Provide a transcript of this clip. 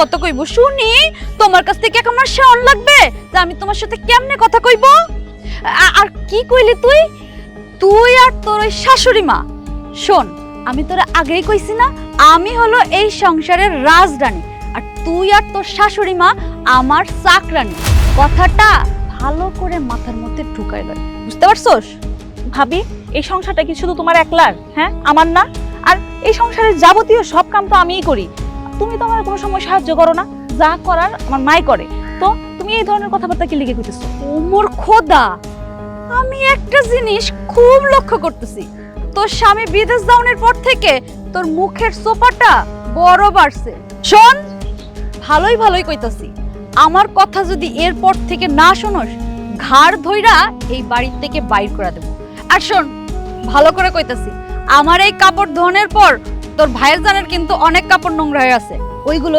কত কইব? শুনি, তোমার কাছ থেকে আমার শাওন লাগবে। যে আমি তোমার সাথে কেমনে কথা কইব? আর কি কইলি তুই? তুই আর তোর ওই শাশুড়ি মা। শোন, আমি তোরা আগেই কইছি না, আমি হলো এই সংসারের রাজরানী। আর তুই আর তোর শাশুড়ি মা আমার চাকরানী। কথাটা ভালো করে মাথার মধ্যে ঢুকাই লয় বুঝতে পারছস? ভাবি, এই সংসারটা কি শুধু তোমার একলার? হ্যাঁ আমার না? আর এই সংসারের যাবতীয় সব কাম তো আমিই করি। তুমি তো আমার কোনো সময় সাহায্য করো না, যা করার আমার মাই করে। তো তুমি এই ধরনের কথাবার্তা কি লিখে কইতেছো ওমর খোদা, আমি একটা জিনিস খুব লক্ষ্য করতেছি। তোর স্বামী বিদেশ যাওয়ার পর থেকে তোর মুখের সোপাটা বড় বাড়ছে। শোন, ভালোই ভালোই কইতাছি। আমার কথা যদি এরপর থেকে না শোনস, ঘাড় ধইরা এই বাড়ির থেকে বাইর করে দেব। আর শোন, ভালো করে কইতাছি, আমার এই কাপড় ধোনের পর তোর ভাইয়ের জানের কিন্তু অনেক কাপড় নোংরা হয়ে আছে। ওইগুলো